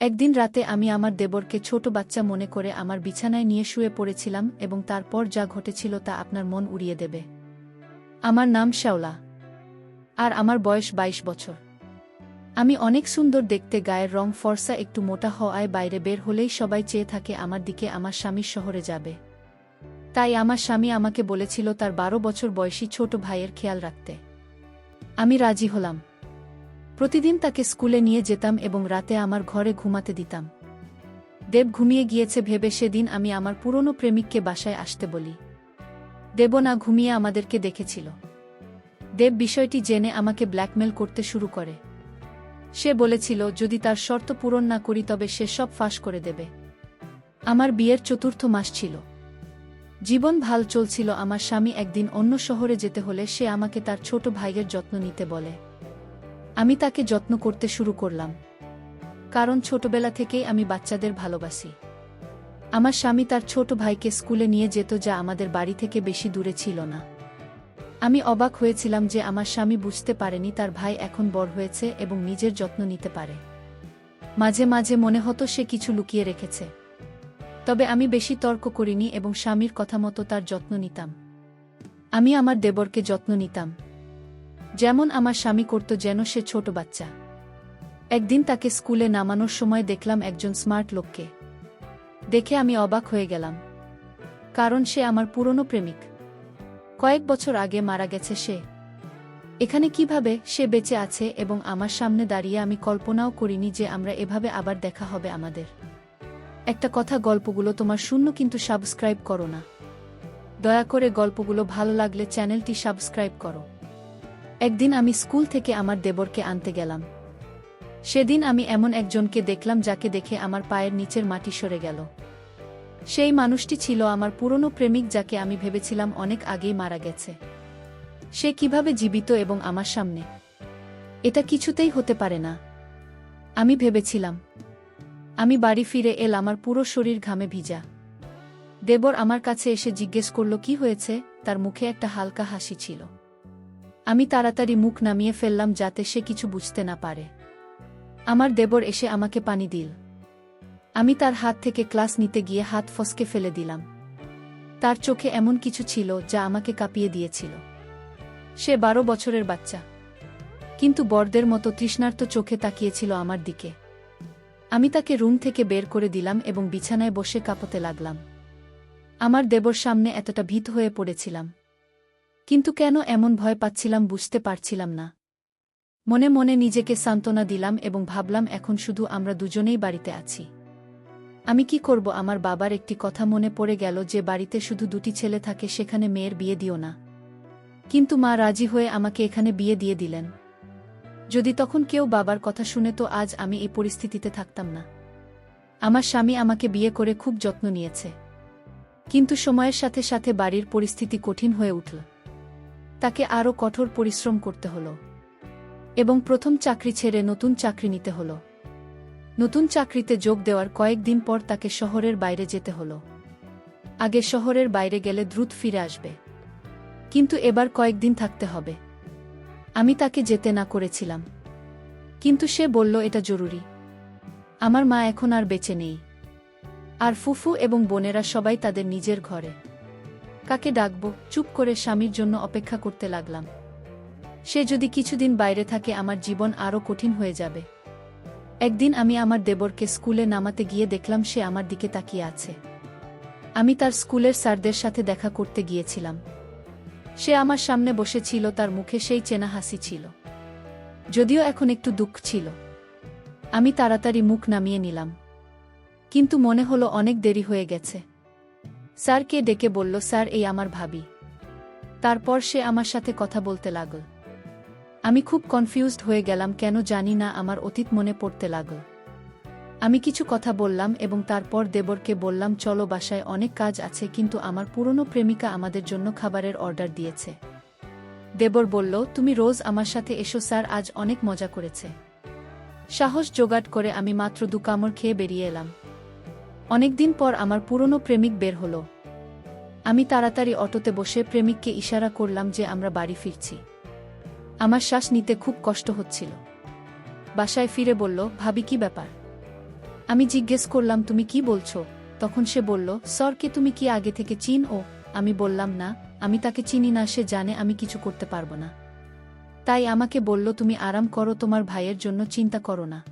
একদিন রাতে আমি আমার দেবরকে ছোট বাচ্চা মনে করে আমার বিছানায় নিয়ে শুয়ে পড়েছিলাম এবং তারপর যা ঘটেছিল তা আপনার মন উড়িয়ে দেবে। আমার নাম শ্যাওলা। আর আমার বয়স ২২ বছর। আমি অনেক সুন্দর দেখতে গায়ের রং ফর্সা একটু মোটা হওয়ায় বাইরে বের হলেই সবাই চেয়ে থাকে আমার দিকে আমার স্বামীর শহরে যাবে। তাই আমার স্বামী আমাকে বলেছিল তার বারো বছর বয়সী ছোট ভাইয়ের খেয়াল রাখতে। আমি রাজি হলাম। প্রতিদিন তাকে স্কুলে নিয়ে যেতাম এবং রাতে আমার ঘরে ঘুমাতে দিতাম। দেব ঘুমিয়ে গিয়েছে, ভেবে সেদিন আমি আমার পুরনো প্রেমিককে বাসায় আসতে বলি। দেব না ঘুমিয়ে আমাদেরকে দেখেছিল। দেব বিষয়টি জেনে আমাকে ব্ল্যাকমেল করতে শুরু করে। সে বলেছিল, যদি তার শর্ত পূরণ না করি, তবে সে সব ফাঁস করে দেবে। আমার বিয়ের চতুর্থ মাস ছিল। জীবন ভালো চলছিল, আমার স্বামী একদিন অন্য শহরে যেতে হলে সে আমাকে তার ছোট ভাইয়ের যত্ন নিতে বলে। আমি তাকে যত্ন করতে শুরু করলাম। কারণ ছোটবেলা থেকেই আমি বাচ্চাদের ভালোবাসি। আমার স্বামী তার ছোট ভাইকে স্কুলে নিয়ে যেত যা আমাদের বাড়ি থেকে বেশি দূরে ছিল না। আমি অবাক হয়েছিলাম যে আমার স্বামী বুঝতে পারেনি তার ভাই এখন বড় হয়েছে এবং নিজের যত্ন নিতে পারে। মাঝে মাঝে মনে হতো সে কিছু লুকিয়ে রেখেছে। তবে আমি বেশি তর্ক করিনি এবং স্বামীর কথা মতো তার যত্ন নিতাম। আমি আমার দেবরকে যত্ন নিতাম। যেমন আমার স্বামী করত যেন সে ছোট বাচ্চা। একদিন তাকে স্কুলে নামানোর সময় দেখলাম একজন স্মার্ট লোককে। দেখে আমি অবাক হয়ে গেলাম। কারণ সে আমার পুরনো প্রেমিক। কয়েক বছর আগে মারা গেছে সে। এখানে কীভাবে সে বেঁচে আছে এবং আমার সামনে দাঁড়িয়ে আমি কল্পনাও করিনি যে আমরা এভাবে আবার দেখা হবে আমাদের। একটা কথা গল্পগুলো তোমার শূন্য কিন্তু সাবস্ক্রাইব করো না। দয়া করে গল্পগুলো ভালো লাগলে চ্যানেলটি সাবস্ক্রাইব করো। একদিন আমি স্কুল থেকে আমার দেবরকে আনতে গেলাম। সেদিন আমি এমন একজনকে দেখলাম যাকে দেখে আমার পায়ের নিচের মাটি সরে গেল। সেই মানুষটি ছিল আমার পুরনো প্রেমিক যাকে আমি ভেবেছিলাম অনেক আগেই মারা গেছে। সে কীভাবে জীবিত এবং আমার সামনে? এটা কিছুতেই হতে পারে না। আমি ভেবেছিলাম, আমি বাড়ি ফিরে এল আমার পুরো শরীর ঘামে ভিজা। দেবর আমার কাছে এসে জিজ্ঞেস করল, কি হয়েছে? তার মুখে একটা হালকা হাসি ছিল। আমি তাড়াতাড়ি মুখ নামিয়ে ফেললাম যাতে সে কিছু বুঝতে না পারে। আমার দেবর এসে আমাকে পানি দিল। আমি তার হাত থেকে ক্লাস নিতে গিয়ে হাত ফসকে ফেলে দিলাম। তার চোখে এমন কিছু ছিল যা আমাকে কাঁপিয়ে দিয়েছিল। সে বারো বছরের বাচ্চা। কিন্তু বরদের মতো তৃষ্ণার্ত চোখে তাকিয়েছিল আমার দিকে। আমি তাকে রুম থেকে বের করে দিলাম এবং বিছানায় বসে কাঁপতে লাগলাম। আমার দেবর সামনে এতটা ভীত হয়ে পড়েছিলাম। কিন্তু কেন এমন ভয় পাচ্ছিলাম বুঝতে পারছিলাম না। মনে মনে নিজেকে সান্ত্বনা দিলাম এবং ভাবলাম এখন শুধু আমরা দুজনেই বাড়িতে আছি। আমি কি করব? আমার বাবার একটি কথা মনে পড়ে গেল যে বাড়িতে শুধু দুটি ছেলে থাকে, সেখানে মেয়ের বিয়ে দিও না। কিন্তু মা রাজি হয়ে আমাকে এখানে বিয়ে দিয়ে দিলেন। যদি তখন কেউ বাবার কথা শুনে তো আজ আমি এই পরিস্থিতিতে থাকতাম না। আমার স্বামী আমাকে বিয়ে করে খুব যত্ন নিয়েছে। কিন্তু সময়ের সাথে সাথে বাড়ির পরিস্থিতি কঠিন হয়ে উঠল। তাকে আরও কঠোর পরিশ্রম করতে হল এবং প্রথম চাকরি ছেড়ে নতুন চাকরি নিতে হল। নতুন চাকরিতে যোগ দেওয়ার কয়েকদিন পর তাকে শহরের বাইরে যেতে হল। আগে শহরের বাইরে গেলে দ্রুত ফিরে আসবে। কিন্তু এবার কয়েকদিন থাকতে হবে। আমি তাকে যেতে না করেছিলাম। কিন্তু সে বলল, এটা জরুরি। আমার মা এখন আর বেঁচে নেই। আর ফুফু এবং বোনেরা সবাই তাদের নিজের ঘরে। কাকে ডাকব, চুপ করে স্বামীর জন্য অপেক্ষা করতে লাগলাম। সে যদি কিছুদিন বাইরে থাকে আমার জীবন আরও কঠিন হয়ে যাবে। একদিন আমি আমার দেবরকে স্কুলে নামাতে গিয়ে দেখলাম সে আমার দিকে তাকিয়ে আছে। আমি তার স্কুলের স্যারদের সাথে দেখা করতে গিয়েছিলাম। সে আমার সামনে বসেছিল, তার মুখে সেই চেনা হাসি ছিল। যদিও এখন একটু দুঃখ ছিল। আমি তাড়াতাড়ি মুখ নামিয়ে নিলাম। কিন্তু মনে হলো অনেক দেরি হয়ে গেছে। স্যারকে ডেকে বলল, স্যার, এই আমার ভাবি। তারপর সে আমার সাথে কথা বলতে লাগল। আমি খুব কনফিউজড হয়ে গেলাম, কেন জানি না, আমার অতীত মনে পড়তে লাগল। আমি কিছু কথা বললাম এবং তারপর দেবরকে বললাম, চলো, বাসায় অনেক কাজ আছে, কিন্তু আমার পুরনো প্রেমিকা আমাদের জন্য খাবারের অর্ডার দিয়েছে। দেবর বলল, তুমি রোজ আমার সাথে এসো, স্যার, আজ অনেক মজা করেছে। সাহস জোগাড় করে আমি মাত্র দু কামড় খেয়ে বেরিয়ে এলাম। অনেকদিন পর আমার পুরনো প্রেমিক বের হল। আমি তাড়াতাড়ি অটোতে বসে প্রেমিককে ইশারা করলাম যে আমরা বাড়ি ফিরছি। আমার শ্বাস নিতে খুব কষ্ট হচ্ছিল। বাসায় ফিরে বলল, ভাবি, কি ব্যাপার? আমি জিজ্ঞেস করলাম, তুমি কি বলছো? তখন সে বলল স্যারকে তুমি কি আগে থেকে চিন? ও আমি বললাম, না, আমি তাকে চিনি না, সে জানে আমি কিছু করতে পারব না। তাই আমাকে বলল, তুমি আরাম করো, তোমার ভাইয়ের জন্য চিন্তা করো না।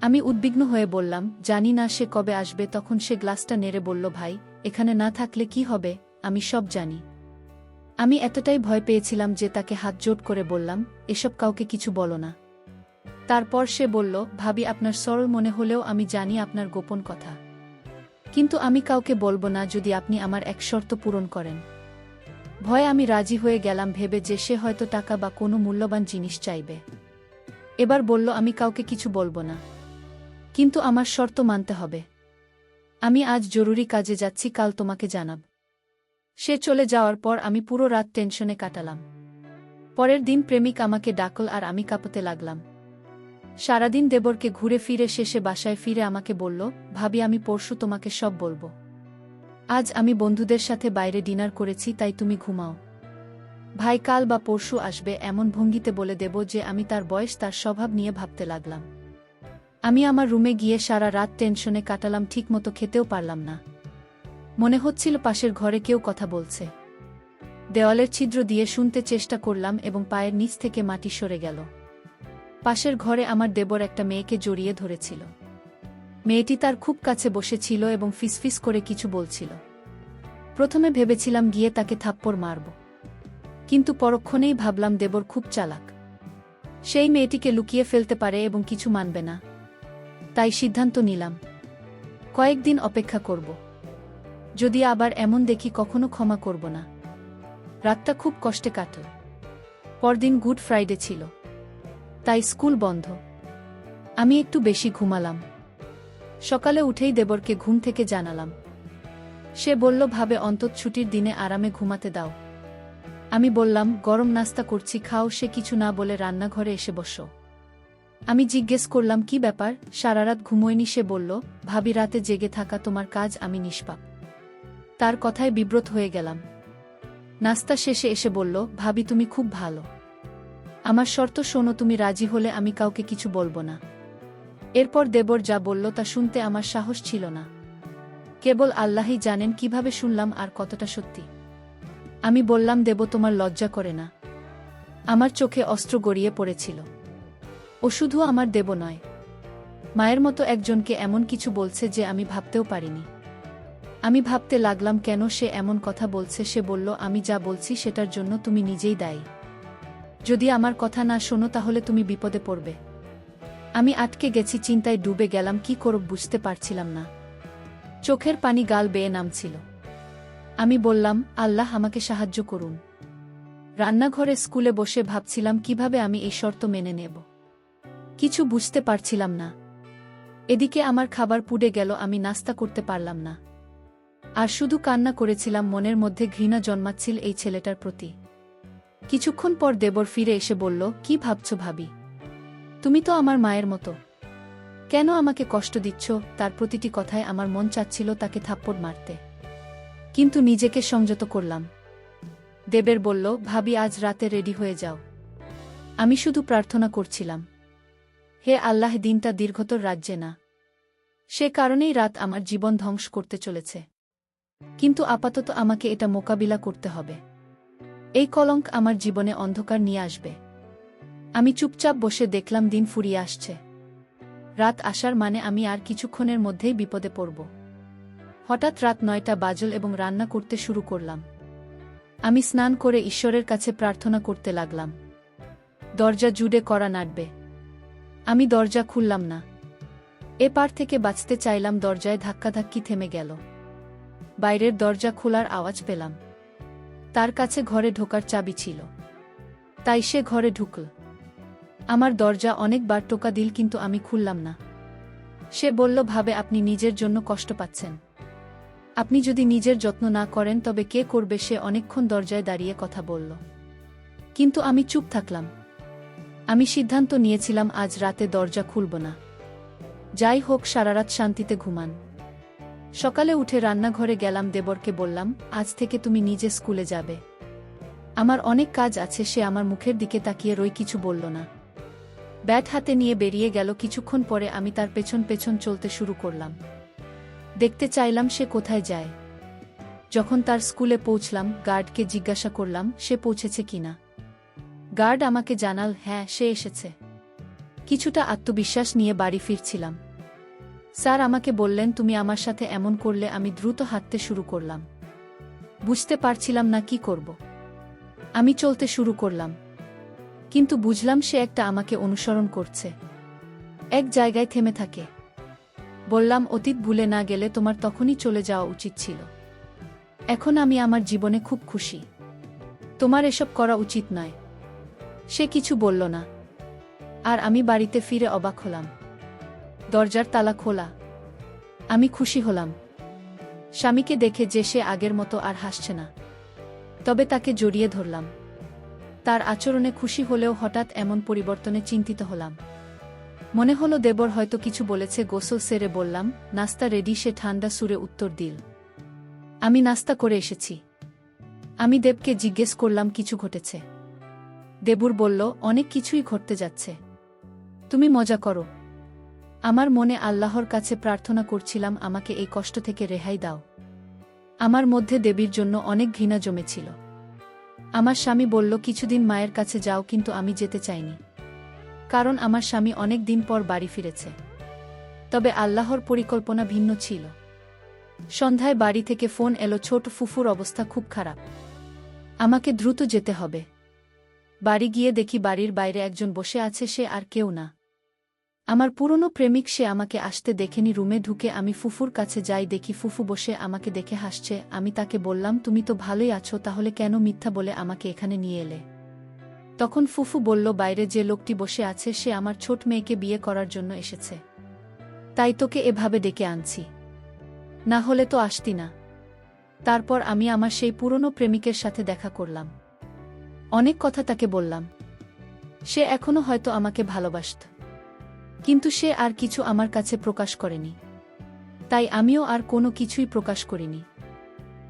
আমি উদ্বিগ্ন হয়ে বললাম, জানি না সে কবে আসবে। তখন সে গ্লাসটা নেড়ে বলল, ভাই, এখানে না থাকলে কি হবে? আমি সব জানি। আমি এতটাই ভয় পেয়েছিলাম যে তাকে হাত জোট করে বললাম, এসব কাউকে কিছু বলো না। তারপর সে বলল, ভাবি, আপনার সরল মনে হলেও আমি জানি আপনার গোপন কথা। কিন্তু আমি কাউকে বলব না যদি আপনি আমার এক শর্ত পূরণ করেন। ভয়ে আমি রাজি হয়ে গেলাম ভেবে যে সে হয়তো টাকা বা কোনো মূল্যবান জিনিস চাইবে। এবার বলল, আমি কাউকে কিছু বলব না। কিন্তু আমার শর্ত মানতে হবে। আমি আজ জরুরি কাজে যাচ্ছি, কাল তোমাকে জানাব। সে চলে যাওয়ার পর আমি পুরো রাত টেনশনে কাটালাম। পরের দিন প্রেমিক আমাকে ডাকল আর আমি কাঁপতে লাগলাম। সারাদিন দেবরকে ঘুরে ফিরে শেষে বাসায় ফিরে আমাকে বলল, ভাবি, আমি পরশু তোমাকে সব বলব। আজ আমি বন্ধুদের সাথে বাইরে ডিনার করেছি, তাই তুমি ঘুমাও। ভাই, কাল বা পরশু আসবে, এমন ভঙ্গিতে বলে দেব যে আমি তার বয়স, তার স্বভাব নিয়ে ভাবতে লাগলাম। আমি আমার রুমে গিয়ে সারা রাত টেনশনে কাটালাম, ঠিকমতো খেতেও পারলাম না। মনে হচ্ছিল পাশের ঘরে কেউ কথা বলছে। দেওয়ালের ছিদ্র দিয়ে শুনতে চেষ্টা করলাম এবং পায়ের নিচ থেকে মাটি সরে গেল। পাশের ঘরে আমার দেবর একটা মেয়েকে জড়িয়ে ধরেছিল। মেয়েটি তার খুব কাছে বসেছিল এবং ফিসফিস করে কিছু বলছিল। প্রথমে ভেবেছিলাম গিয়ে তাকে থাপ্পড় মারব। কিন্তু পরক্ষণেই ভাবলাম দেবর খুব চালাক। সেই মেয়েটিকে লুকিয়ে ফেলতে পারে এবং কিছু মানবে না। তাই সিদ্ধান্ত নিলাম। কয়েকদিন অপেক্ষা করব। যদি আবার এমন দেখি কখনো ক্ষমা করব না। রাতটা খুব কষ্টে কাটল। পরদিন গুড ফ্রাইডে ছিল। তাই স্কুল বন্ধ। আমি একটু বেশি ঘুমালাম। সকালে উঠেই দেবরকে ঘুম থেকে জানালাম। সে বলল, ভাবে অন্তত ছুটির দিনে আরামে ঘুমাতে দাও। আমি বললাম, গরম নাস্তা করছি, খাও, সে কিছু না বলে রান্নাঘরে এসে বসো। আমি জিজ্ঞেস করলাম, কি ব্যাপার? সারারাত ঘুমোয়নি সে বলল, ভাবি রাতে জেগে থাকা তোমার কাজ আমি নিষ্পাপ। তার কথায় বিব্রত হয়ে গেলাম। নাস্তা শেষে এসে বলল, ভাবি, তুমি খুব ভালো। আমার শর্ত শোনো, তুমি রাজি হলে আমি কাউকে কিছু বলব না। এরপর দেবর যা বলল তা শুনতে আমার সাহস ছিল না। কেবল আল্লাহই জানেন কীভাবে শুনলাম আর কতটা সত্যি। আমি বললাম, দেব, তোমার লজ্জা করে না। আমার চোখে অস্ত্র গড়িয়ে পড়েছিল। ও শুধু আমার দেব নয়। মায়ের মতো একজনকে এমন কিছু বলছে যে আমি ভাবতেও পারিনি। আমি ভাবতে লাগলাম কেন সে এমন কথা বলছে, সে বলল, আমি যা বলছি সেটার জন্য তুমি নিজেই দায়ী। যদি আমার কথা না শোনো তাহলে তুমি বিপদে পড়বে। আমি আটকে গেছি, চিন্তায় ডুবে গেলাম, কি করব বুঝতে পারছিলাম না। চোখের পানি গাল বেয়ে নামছিল। আমি বললাম, আল্লাহ আমাকে সাহায্য করুন। রান্নাঘরে স্কুলে বসে ভাবছিলাম কীভাবে আমি এই শর্ত মেনে নেব। কিছু বুঝতে পারছিলাম না। এদিকে আমার খাবার পুড়ে গেল, আমি নাস্তা করতে পারলাম না। আর শুধু কান্না করেছিলাম, মনের মধ্যে ঘৃণা জন্মাচ্ছিল এই ছেলেটার প্রতি। কিছুক্ষণ পর দেবর ফিরে এসে বলল, কি ভাবছ ভাবি? তুমি তো আমার মায়ের মতো। কেন আমাকে কষ্ট দিচ্ছ? তার প্রতিটি কথায় আমার মন চাচ্ছিল তাকে থাপ্পড় মারতে। কিন্তু নিজেকে সংযত করলাম। দেবের বলল, ভাবি, আজ রাতে রেডি হয়ে যাও। আমি শুধু প্রার্থনা করছিলাম। হে আল্লাহ, দিনটা দীর্ঘতর রাজ্যে না। সে কারণেই রাত আমার জীবন ধ্বংস করতে চলেছে। কিন্তু আপাতত আমাকে এটা মোকাবিলা করতে হবে। এই কলঙ্ক আমার জীবনে অন্ধকার নিয়ে আসবে। আমি চুপচাপ বসে দেখলাম দিন ফুরিয়ে আসছে। রাত আসার মানে আমি আর কিছুক্ষণের মধ্যেই বিপদে পড়ব। হঠাৎ রাত নয়টা বাজল এবং রান্না করতে শুরু করলাম। আমি স্নান করে ঈশ্বরের কাছে প্রার্থনা করতে লাগলাম। দরজা জুড়ে করা নাড়বে। আমি দরজা খুললাম না। এ পার থেকে বাঁচতে চাইলাম দরজায় ধাক্কাধাক্কি থেমে গেল। বাইরের দরজা খোলার আওয়াজ পেলাম। তার কাছে ঘরে ঢোকার চাবি ছিল। তাই সে ঘরে ঢুকল। আমার দরজা অনেকবার টোকা দিল কিন্তু আমি খুললাম না। সে বলল, ভাবে, আপনি নিজের জন্য কষ্ট পাচ্ছেন। আপনি যদি নিজের যত্ন না করেন, তবে কে করবে? সে অনেকক্ষণ দরজায় দাঁড়িয়ে কথা বলল। কিন্তু আমি চুপ থাকলাম। আমি সিদ্ধান্ত নিয়েছিলাম আজ রাতে দরজা খুলব না। যাই হোক, সারারাত শান্তিতে ঘুমান। সকালে উঠে রান্নাঘরে গেলাম, দেবরকে বললাম, আজ থেকে তুমি নিজে স্কুলে যাবে। আমার অনেক কাজ আছে, সে আমার মুখের দিকে তাকিয়ে রই কিছু বলল না। ব্যাট হাতে নিয়ে বেরিয়ে গেল, কিছুক্ষণ পরে আমি তার পেছন পেছন চলতে শুরু করলাম। দেখতে চাইলাম সে কোথায় যায়। যখন তার স্কুলে পৌঁছলাম, গার্ডকে জিজ্ঞাসা করলাম, সে পৌঁছেছে কিনা গার্ড আমাকে জানাল হ্যাঁ সে এসেছে। কিছুটা আত্মবিশ্বাস নিয়ে বাড়ি ফিরছিলাম। স্যার আমাকে বললেন, তুমি আমার সাথে এমন করলে আমি দ্রুত হাঁটতে শুরু করলাম। বুঝতে পারছিলাম না কি করব। আমি চলতে শুরু করলাম। কিন্তু বুঝলাম সে একটা আমাকে অনুসরণ করছে। এক জায়গায় থেমে থাকে। বললাম, অতীত ভুলে না গেলে তোমার তখনই চলে যাওয়া উচিত ছিল। এখন আমি আমার জীবনে খুব খুশি। তোমার এসব করা উচিত নয়। সে কিছু বলল না। আর আমি বাড়িতে ফিরে অবাক হলাম। দরজার তালা খোলা। আমি খুশি হলাম। স্বামীকে দেখে যে সে আগের মতো আর হাসছে না। তবে তাকে জড়িয়ে ধরলাম। তার আচরণে খুশি হলেও হঠাৎ এমন পরিবর্তনে চিন্তিত হলাম। মনে হলো দেবর হয়তো কিছু বলেছে, গোসল সেরে বললাম, নাস্তা রেডি, সে ঠান্ডা সুরে উত্তর দিল। আমি নাস্তা করে এসেছি। আমি দেবকে জিজ্ঞেস করলাম, কিছু ঘটেছে। দেবুর বলল, অনেক কিছুই ঘটতে যাচ্ছে। তুমি মজা করো। আমার মনে আল্লাহর কাছে প্রার্থনা করছিলাম, আমাকে এই কষ্ট থেকে রেহাই দাও। আমার মধ্যে দেবীর জন্য অনেক ঘৃণা জমেছিল। আমার স্বামী বলল, কিছুদিন মায়ের কাছে যাও, কিন্তু আমি যেতে চাইনি। কারণ আমার স্বামী অনেক দিন পর বাড়ি ফিরেছে। তবে আল্লাহর পরিকল্পনা ভিন্ন ছিল। সন্ধ্যায় বাড়ি থেকে ফোন এলো, ছোট ফুফুর অবস্থা খুব খারাপ। আমাকে দ্রুত যেতে হবে। বাড়ি গিয়ে দেখি বাড়ির বাইরে একজন বসে আছে, সে আর কেউ না। আমার পুরনো প্রেমিক, সে আমাকে আসতে দেখেনি, রুমে ঢুকে আমি ফুফুর কাছে যাই, দেখি ফুফু বসে আমাকে দেখে হাসছে, আমি তাকে বললাম, তুমি তো ভালোই আছো, তাহলে কেন মিথ্যা বলে আমাকে এখানে নিয়ে এলে? তখন ফুফু বলল, বাইরে যে লোকটি বসে আছে, সে আমার ছোট মেয়েকে বিয়ে করার জন্য এসেছে। তাই তোকে এভাবে ডেকে আনছি। না হলে তো আসতি না। তারপর আমি আমার সেই পুরনো প্রেমিকের সাথে দেখা করলাম। অনেক কথা তাকে বললাম। সে এখনও হয়তো আমাকে ভালোবাসত। কিন্তু সে আর কিছু আমার কাছে প্রকাশ করেনি। তাই আমিও আর কোনো কিছুই প্রকাশ করিনি।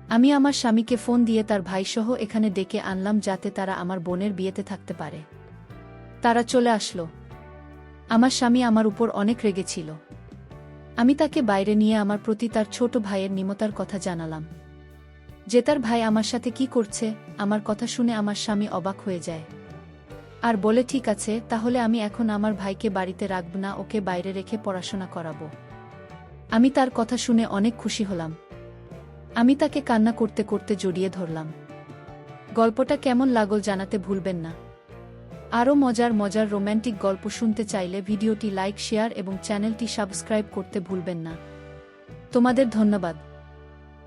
আমি আমার স্বামীকে ফোন দিয়ে তার ভাইসহ এখানে ডেকে আনলাম যাতে তারা আমার বোনের বিয়েতে থাকতে পারে। তারা চলে আসলো। আমার স্বামী আমার উপর অনেক রেগেছিল আমি তাকে বাইরে নিয়ে আমার প্রতি তার ছোট ভাইয়ের নিমতার কথা জানালাম। যে তার ভাই আমার সাথে কি করছে, আমার কথা শুনে আমার স্বামী অবাক হয়ে যায়। আর বলে, ঠিক আছে, তাহলে আমি এখন আমার ভাইকে বাড়িতে রাখব না, ওকে বাইরে রেখে পড়াশোনা করাবো। আমি তার কথা শুনে অনেক খুশি হলাম। আমি তাকে কান্না করতে করতে জড়িয়ে ধরলাম। গল্পটা কেমন লাগল জানাতে ভুলবেন না। আরও মজার মজার রোম্যান্টিক গল্প শুনতে চাইলে ভিডিওটি লাইক, শেয়ার এবং চ্যানেলটি সাবস্ক্রাইব করতে ভুলবেন না। তোমাদের ধন্যবাদ।